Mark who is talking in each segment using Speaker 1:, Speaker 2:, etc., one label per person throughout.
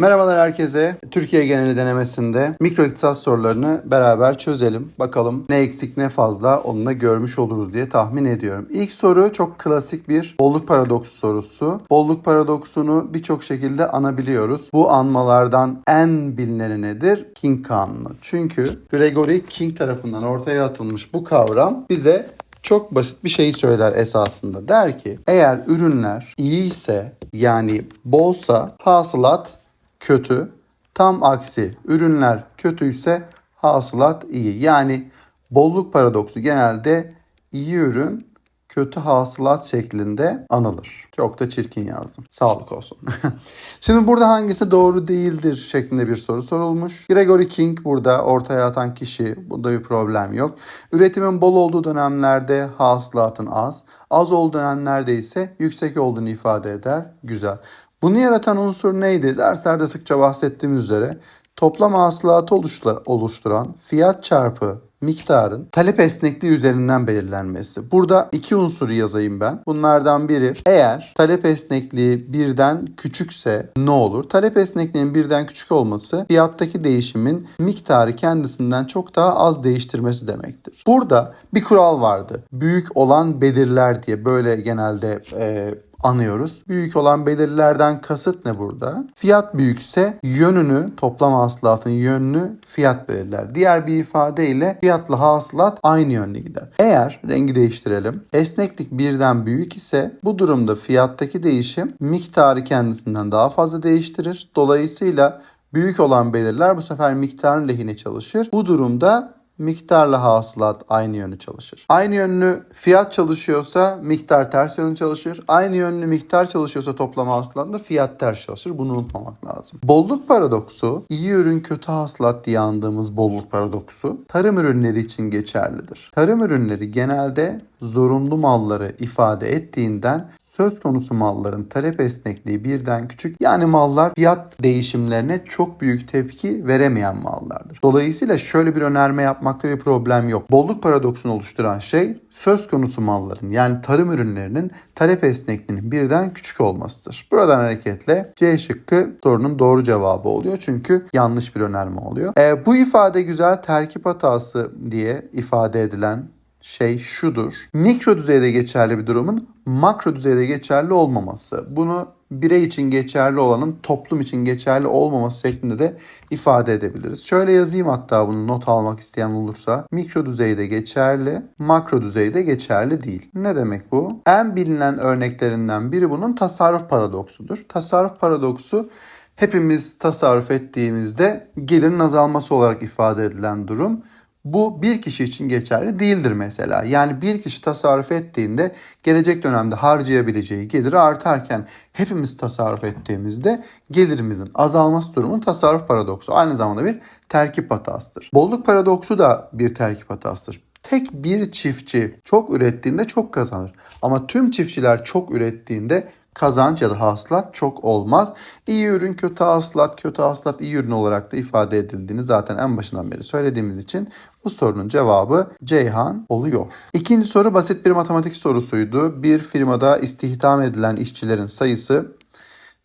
Speaker 1: Merhabalar herkese. Türkiye geneli denemesinde mikro iktisat sorularını beraber çözelim. Bakalım ne eksik ne fazla onu da görmüş oluruz diye tahmin ediyorum. İlk soru çok klasik bir bolluk paradoksu sorusu. Bolluk paradoksunu birçok şekilde anabiliyoruz. Bu anmalardan en bilineni nedir? King kanunu. Çünkü Gregory King tarafından ortaya atılmış bu kavram bize çok basit bir şeyi söyler esasında. Der ki eğer ürünler iyi ise yani bolsa hasılat kötü. Tam aksi ürünler kötüyse hasılat iyi. Yani bolluk paradoksu genelde iyi ürün kötü hasılat şeklinde anılır. Çok da çirkin yazdım. Sağlık olsun. Şimdi burada hangisi doğru değildir şeklinde bir soru sorulmuş. Gregory King burada ortaya atan kişi. Bunda bir problem yok. Üretimin bol olduğu dönemlerde hasılatın az. Az olduğu dönemlerde ise yüksek olduğunu ifade eder. Güzel. Bunu yaratan unsur neydi? Derslerde sıkça bahsettiğimiz üzere toplam hasılatı oluşturan fiyat çarpı miktarın talep esnekliği üzerinden belirlenmesi. Burada iki unsuru yazayım ben. Bunlardan biri eğer talep esnekliği birden küçükse ne olur? Talep esnekliğinin birden küçük olması fiyattaki değişimin miktarı kendisinden çok daha az değiştirmesi demektir. Burada bir kural vardı. Büyük olan belirler diye böyle genelde e, anıyoruz. Büyük olan belirlerden kasıt ne burada? Fiyat büyükse yönünü, toplam hasılatın yönünü fiyat belirler. Diğer bir ifadeyle fiyatla hasılat aynı yönde gider. Eğer rengi değiştirelim. Esneklik birden büyük ise bu durumda fiyattaki değişim miktarı kendisinden daha fazla değiştirir. Dolayısıyla büyük olan belirler bu sefer miktarın lehine çalışır. Bu durumda miktarla hasılat aynı yönlü çalışır. Aynı yönlü fiyat çalışıyorsa miktar ters yönlü çalışır. Aynı yönlü miktar çalışıyorsa toplam hasılatla fiyat ters çalışır. Bunu unutmamak lazım. Bolluk paradoksu iyi ürün kötü hasılat diye andığımız bolluk paradoksu tarım ürünleri için geçerlidir. Tarım ürünleri genelde zorunlu malları ifade ettiğinden söz konusu malların talep esnekliği birden küçük yani mallar fiyat değişimlerine çok büyük tepki veremeyen mallardır. Dolayısıyla şöyle bir önerme yapmakta bir problem yok. Bolluk paradoksunu oluşturan şey söz konusu malların yani tarım ürünlerinin talep esnekliğinin birden küçük olmasıdır. Buradan hareketle C şıkkı sorunun doğru cevabı oluyor çünkü yanlış bir önerme oluyor. E, bu ifade güzel terkip hatası diye ifade edilen şey şudur. Mikro düzeyde geçerli bir durumun makro düzeyde geçerli olmaması. Bunu birey için geçerli olanın toplum için geçerli olmaması şeklinde de ifade edebiliriz. Şöyle yazayım hatta bunu not almak isteyen olursa. Mikro düzeyde geçerli, makro düzeyde geçerli değil. Ne demek bu? En bilinen örneklerinden biri bunun tasarruf paradoksudur. Tasarruf paradoksu hepimiz tasarruf ettiğimizde gelirin azalması olarak ifade edilen durum. Bu bir kişi için geçerli değildir mesela. Yani bir kişi tasarruf ettiğinde gelecek dönemde harcayabileceği geliri artarken hepimiz tasarruf ettiğimizde gelirimizin azalması durumu tasarruf paradoksu. Aynı zamanda bir terkip hatasıdır. Bolluk paradoksu da bir terkip hatasıdır. Tek bir çiftçi çok ürettiğinde çok kazanır. Ama tüm çiftçiler çok ürettiğinde kazanç ya da hasılat çok olmaz. İyi ürün kötü hasılat, kötü hasılat iyi ürün olarak da ifade edildiğini zaten en başından beri söylediğimiz için bu sorunun cevabı Ceyhan oluyor. İkinci soru basit bir matematik sorusuydu. Bir firmada istihdam edilen işçilerin sayısı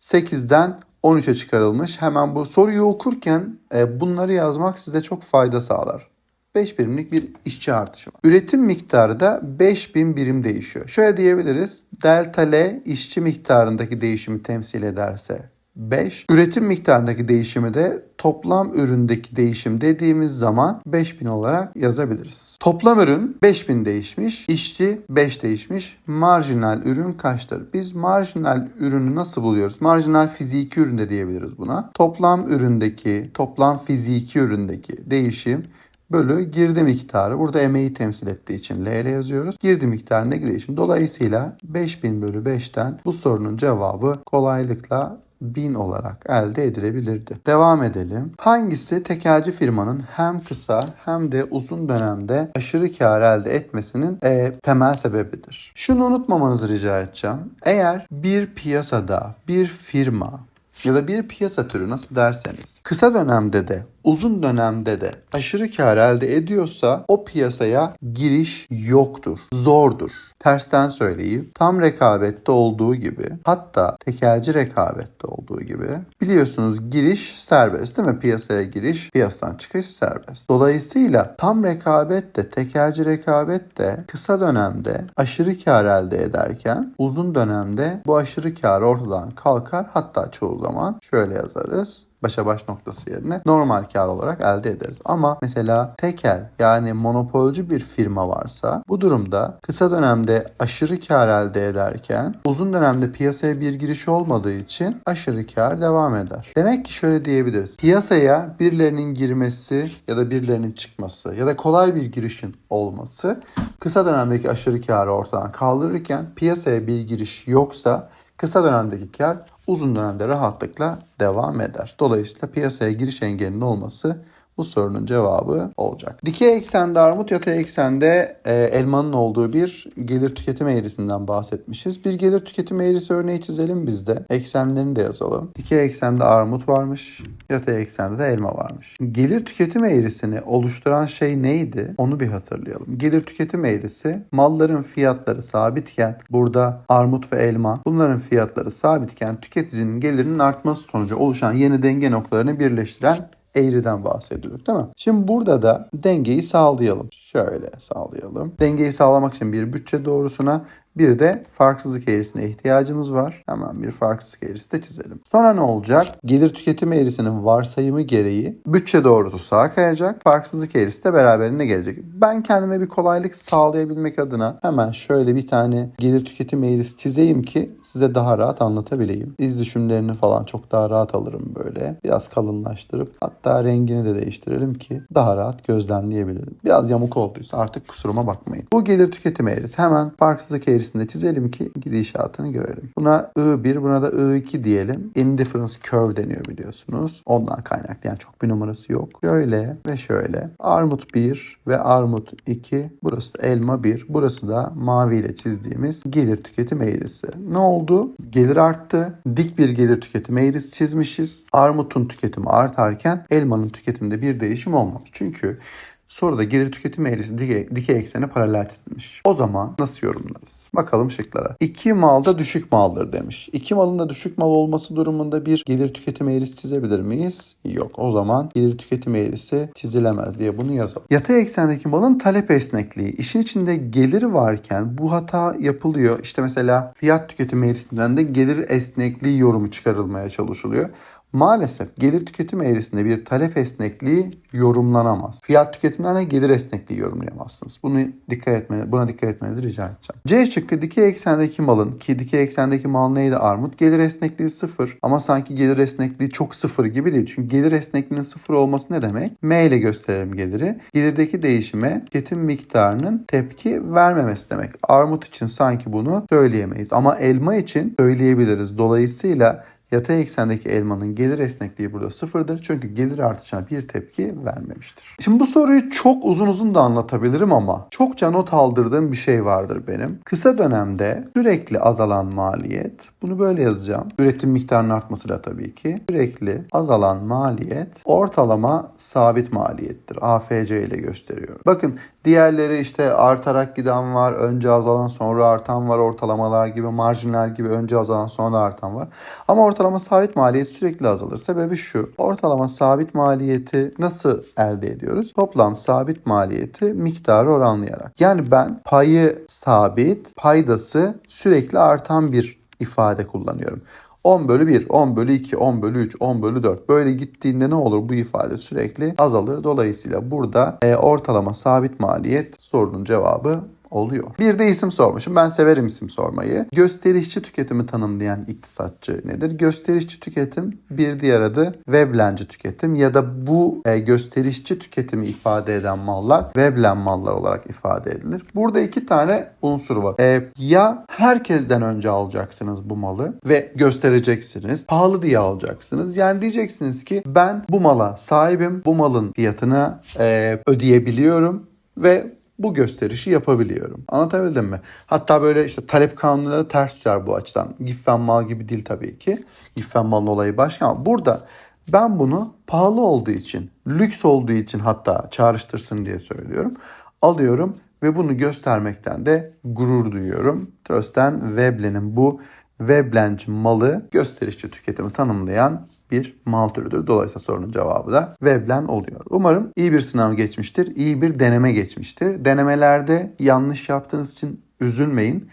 Speaker 1: 8'den 13'e çıkarılmış. Hemen bu soruyu okurken e, bunları yazmak size çok fayda sağlar. 5 birimlik bir işçi artışı var. Üretim miktarı da 5000 birim değişiyor. Şöyle diyebiliriz. Delta L işçi miktarındaki değişimi temsil ederse 5. Üretim miktarındaki değişimi de toplam üründeki değişim dediğimiz zaman 5000 olarak yazabiliriz. Toplam ürün 5000 değişmiş, işçi 5 değişmiş. Marjinal ürün kaçtır? Biz marjinal ürünü nasıl buluyoruz? Marjinal fiziki ürün de diyebiliriz buna. Toplam üründeki, toplam fiziki üründeki değişim bölü girdi miktarı. Burada emeği temsil ettiği için L ile yazıyoruz. Girdi miktarındaki değişim. Dolayısıyla 5000 bölü 5'ten bu sorunun cevabı kolaylıkla 1000 olarak elde edilebilirdi. Devam edelim. Hangisi tekelci firmanın hem kısa hem de uzun dönemde aşırı kar elde etmesinin e, temel sebebidir? Şunu unutmamanızı rica edeceğim. Eğer bir piyasada bir firma ya da bir piyasa türü nasıl derseniz kısa dönemde de uzun dönemde de aşırı kar elde ediyorsa o piyasaya giriş yoktur. Zordur. Tersten söyleyeyim. Tam rekabette olduğu gibi hatta tekelci rekabette olduğu gibi biliyorsunuz giriş serbest değil mi? Piyasaya giriş, piyasadan çıkış serbest. Dolayısıyla tam rekabet de tekelci rekabet de kısa dönemde aşırı kar elde ederken uzun dönemde bu aşırı kar ortadan kalkar. Hatta çoğu zaman şöyle yazarız başa baş noktası yerine normal kar olarak elde ederiz. Ama mesela tekel yani monopolcu bir firma varsa bu durumda kısa dönemde aşırı kar elde ederken uzun dönemde piyasaya bir giriş olmadığı için aşırı kar devam eder. Demek ki şöyle diyebiliriz. Piyasaya birilerinin girmesi ya da birilerinin çıkması ya da kolay bir girişin olması kısa dönemdeki aşırı karı ortadan kaldırırken piyasaya bir giriş yoksa kısa dönemdeki kar uzun dönemde rahatlıkla devam eder. Dolayısıyla piyasaya giriş engelinin olması bu sorunun cevabı olacak. Dikey eksende armut, yatay eksende e, elmanın olduğu bir gelir tüketim eğrisinden bahsetmişiz. Bir gelir tüketim eğrisi örneği çizelim biz de. Eksenlerini de yazalım. Dikey eksende armut varmış, yatay eksende de elma varmış. Gelir tüketim eğrisini oluşturan şey neydi? Onu bir hatırlayalım. Gelir tüketim eğrisi malların fiyatları sabitken burada armut ve elma bunların fiyatları sabitken tüketicinin gelirinin artması sonucu oluşan yeni denge noktalarını birleştiren eğriden bahsediyoruz değil mi? Şimdi burada da dengeyi sağlayalım. Şöyle sağlayalım. Dengeyi sağlamak için bir bütçe doğrusuna bir de farksızlık eğrisine ihtiyacımız var. Hemen bir farksızlık eğrisi de çizelim. Sonra ne olacak? Gelir tüketim eğrisinin varsayımı gereği bütçe doğrusu sağa kayacak. Farksızlık eğrisi de beraberinde gelecek. Ben kendime bir kolaylık sağlayabilmek adına hemen şöyle bir tane gelir tüketim eğrisi çizeyim ki size daha rahat anlatabileyim. İz düşümlerini falan çok daha rahat alırım böyle. Biraz kalınlaştırıp hatta rengini de değiştirelim ki daha rahat gözlemleyebilirim. Biraz yamuk olduysa artık kusuruma bakmayın. Bu gelir tüketim eğrisi hemen farksızlık eğrisi içerisinde çizelim ki gidişatını görelim. Buna I1 buna da I2 diyelim. Indifference curve deniyor biliyorsunuz. Ondan kaynaklı yani çok bir numarası yok. Şöyle ve şöyle. Armut 1 ve armut 2. Burası da elma 1. Burası da mavi ile çizdiğimiz gelir tüketim eğrisi. Ne oldu? Gelir arttı. Dik bir gelir tüketim eğrisi çizmişiz. Armutun tüketimi artarken elmanın tüketiminde bir değişim olmamış. Çünkü Soruda gelir tüketim eğrisi dikey, dikey eksene paralel çizilmiş. O zaman nasıl yorumlarız? Bakalım şıklara. İki malda düşük maldır demiş. İki malın da düşük mal olması durumunda bir gelir tüketim eğrisi çizebilir miyiz? Yok. O zaman gelir tüketim eğrisi çizilemez diye bunu yazalım. Yatay eksendeki malın talep esnekliği. İşin içinde gelir varken bu hata yapılıyor. İşte mesela fiyat tüketim eğrisinden de gelir esnekliği yorumu çıkarılmaya çalışılıyor. Maalesef gelir tüketim eğrisinde bir talep esnekliği yorumlanamaz. Fiyat tüketimlerine gelir esnekliği yorumlayamazsınız. Bunu dikkat etmeniz, buna dikkat etmenizi rica edeceğim. C şıkkı dikey eksendeki malın ki dikey eksendeki mal neydi armut? Gelir esnekliği sıfır ama sanki gelir esnekliği çok sıfır gibi değil. Çünkü gelir esnekliğinin sıfır olması ne demek? M ile gösterelim geliri. Gelirdeki değişime tüketim miktarının tepki vermemesi demek. Armut için sanki bunu söyleyemeyiz ama elma için söyleyebiliriz. Dolayısıyla Yatay eksendeki elmanın gelir esnekliği burada sıfırdır. Çünkü gelir artışına bir tepki vermemiştir. Şimdi bu soruyu çok uzun uzun da anlatabilirim ama çokça not aldırdığım bir şey vardır benim. Kısa dönemde sürekli azalan maliyet. Bunu böyle yazacağım. Üretim miktarının artmasıyla tabii ki. Sürekli azalan maliyet ortalama sabit maliyettir. AFC ile gösteriyorum. Bakın diğerleri işte artarak giden var, önce azalan sonra artan var, ortalamalar gibi, marjinler gibi önce azalan sonra artan var. Ama sabit maliyet sürekli azalır. Sebebi şu. Ortalama sabit maliyeti nasıl elde ediyoruz? Toplam sabit maliyeti miktarı oranlayarak. Yani ben payı sabit, paydası sürekli artan bir ifade kullanıyorum. 10 bölü 1, 10 bölü 2, 10 bölü 3, 10 bölü 4 böyle gittiğinde ne olur bu ifade sürekli azalır. Dolayısıyla burada e, ortalama sabit maliyet sorunun cevabı oluyor. Bir de isim sormuşum. Ben severim isim sormayı. Gösterişçi tüketimi tanımlayan iktisatçı nedir? Gösterişçi tüketim bir diğer adı Veblenci tüketim ya da bu e, gösterişçi tüketimi ifade eden mallar Veblen mallar olarak ifade edilir. Burada iki tane unsur var. E, ya herkesten önce alacaksınız bu malı ve göstereceksiniz. Pahalı diye alacaksınız. Yani diyeceksiniz ki ben bu mala sahibim. Bu malın fiyatını e, ödeyebiliyorum ve bu gösterişi yapabiliyorum. Anlatabildim mi? Hatta böyle işte talep kanunuyla ters düşer bu açıdan. Giffen mal gibi değil tabii ki. Giffen malın olayı başka ama burada ben bunu pahalı olduğu için, lüks olduğu için hatta çağrıştırsın diye söylüyorum. Alıyorum ve bunu göstermekten de gurur duyuyorum. Trösten Veblen'in bu Veblenc malı gösterişçi tüketimi tanımlayan bir mal türüdür. Dolayısıyla sorunun cevabı da Veblen oluyor. Umarım iyi bir sınav geçmiştir, iyi bir deneme geçmiştir. Denemelerde yanlış yaptığınız için üzülmeyin.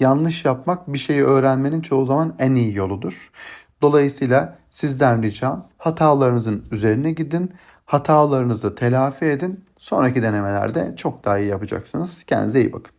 Speaker 1: Yanlış yapmak bir şeyi öğrenmenin çoğu zaman en iyi yoludur. Dolayısıyla sizden ricam hatalarınızın üzerine gidin. Hatalarınızı telafi edin. Sonraki denemelerde çok daha iyi yapacaksınız. Kendinize iyi bakın.